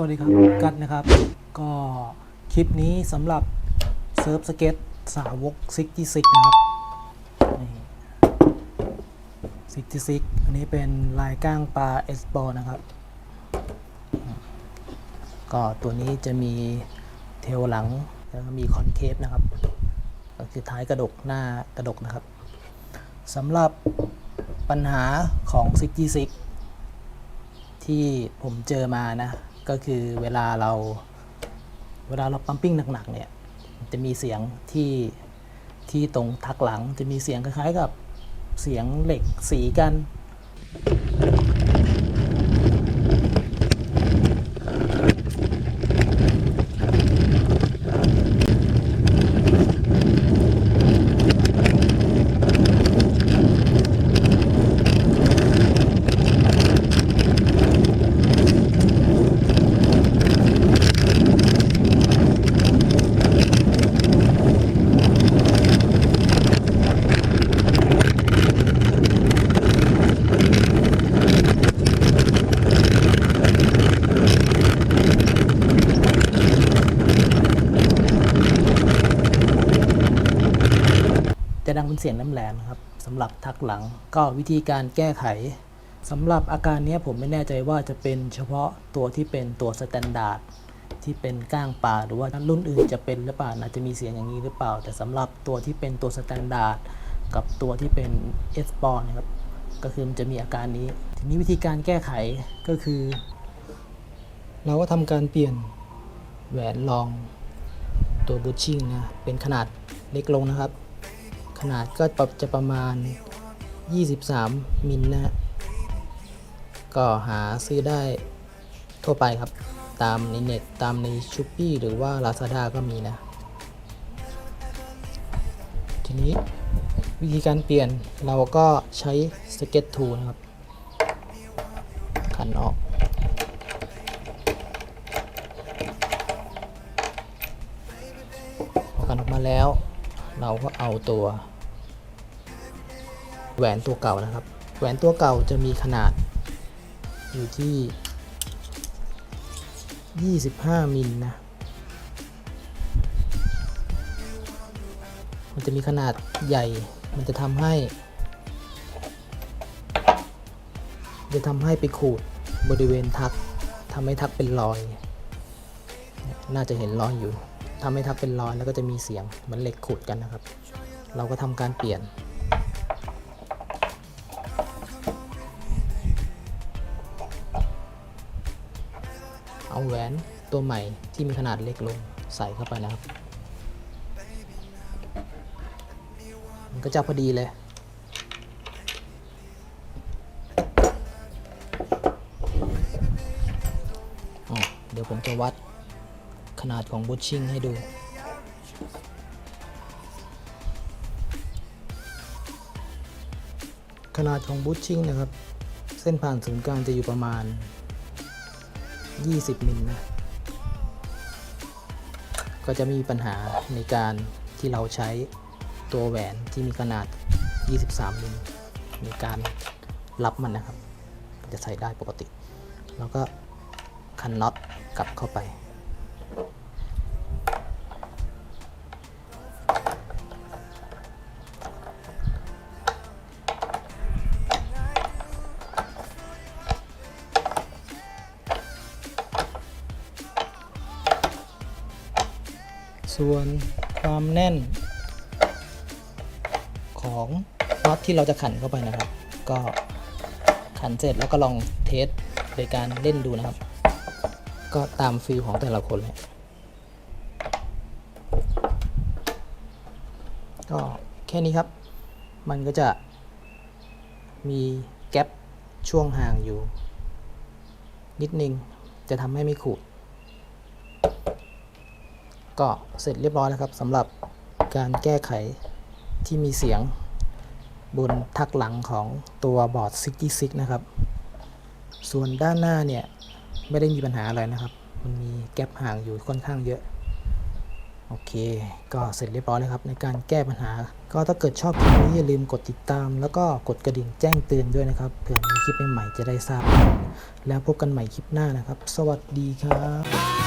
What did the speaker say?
วัสดีครับกัดนะครับ ก็คลิปนี้สำหรับเซิร์ฟสเก็ตสาวก66นะครับนี่66อันนี้เป็นลายก้างปลาเอสบอลนะครับ ก็ตัวนี้จะมีเทลหลังแล้วก็มีคอนเคฟนะครับ ก็คือท้ายกระดกหน้ากระดกนะครับสำหรับปัญหาของ66ที่ผมเจอมานะ ก็คือเวลาเราเวลาเราปั๊มปิ้งหนักๆเนี่ยจะมีเสียงที่ที่ตรงทักหลังจะมีเสียงคล้ายๆกับเสียงเหล็กสีกัน เป็นเสียงน้ำแหลมนะครับสำหรับทักหลังก็วิธีการแก้ไขสำหรับอาการนี้ผมไม่แน่ใจว่าจะเป็นเฉพาะตัวที่เป็นตัวสแตนดาร์ดที่เป็นก้างปลาหรือว่ารุ่นอื่นจะเป็นหรือเปล่าอาจจะมีเสียงอย่างนี้หรือเปล่า แต่สำหรับตัวที่เป็นตัวสแตนดาร์ดกับตัวที่เป็นเอสปอร์นะครับก็คือมันจะมีอาการนี้ ทีนี้วิธีการแก้ไขก็คือ เราก็ทำการเปลี่ยนแหวนรองตัวบูชชิ่งนะเป็นขนาดเล็กลงนะครับ ขนาดก็จะประมาณ 23 มิลนะฮะก็หาซื้อได้ทั่วไปครับ ตามในเน็ตตามในช้ p ปี้หรือว่า Lazada ก็มีนะ ทีนี้วิธีการเปลี่ยนเราก็ใช้ Sketch Tool นะครับ ขันออกพอขันออกมาแล้ว เราก็เอาตัว แหวนตัวเก่านะครับ แหวนตัวเก่าจะมีขนาดอยู่ที่ 25 มิลนะ มันจะมีขนาดใหญ่ มันจะทำให้ จะทำให้ไปขูดบริเวณทักทำให้ทักเป็นรอย น่าจะเห็นรอยอยู่ ทำให้ทักเป็นรอยแล้วก็จะมีเสียงเหมือนเหล็กขูดกันนะครับ เราก็ทำการเปลี่ยน เอาแหวนตัวใหม่ที่มีขนาดเล็กลงใส่เข้าไปนะครับ มันก็จะพอดีเลยเดี๋ยวผมจะวัด ขนาดของบูชชิ่งให้ดู ขนาดของบูชชิ่งนะครับ เส้นผ่านศูนย์กลางจะอยู่ประมาณ 20มิลนะก็จะไมมีปัญหาในการที่เราใช้ตัวแหวนที่มีขนาด 23 มิลในการรับมันนะครับ จะใส่ได้ปกติ แล้วก็คันน็อตกลับเข้าไป ส่วนความแน่นของน็อตที่เราจะขันเข้าไปนะครับ ก็ขันเสร็จแล้วก็ลองเทสโดยการเล่นดูนะครับ ก็ตามฟิลของแต่ละคนเลยก็แค่นี้ครับ มันก็จะมีแกลบช่วงห่างอยู่ นิดนึงจะทำให้ไม่ขูด ก็เสร็จเรียบร้อยแล้วครับสำหรับการแก้ไขที่มีเสียงบนทักหลังของตัวบอร์ด 66 นะครับ ส่วนด้านหน้าเนี่ย ไม่ได้มีปัญหาอะไรนะครับ มันมีแกลบห่างอยู่ค่อนข้างเยอะ โอเค ก็เสร็จเรียบร้อยแล้วครับ ในการแก้ปัญหา ก็ถ้าเกิดชอบคลิปนี้อย่าลืมกดติดตาม แล้วก็กดกระดิ่งแจ้งเตือนด้วยนะครับ เผื่อมีคลิปใหม่ๆจะได้ทราบ แล้วพบกันใหม่คลิปหน้านะครับ สวัสดีครับ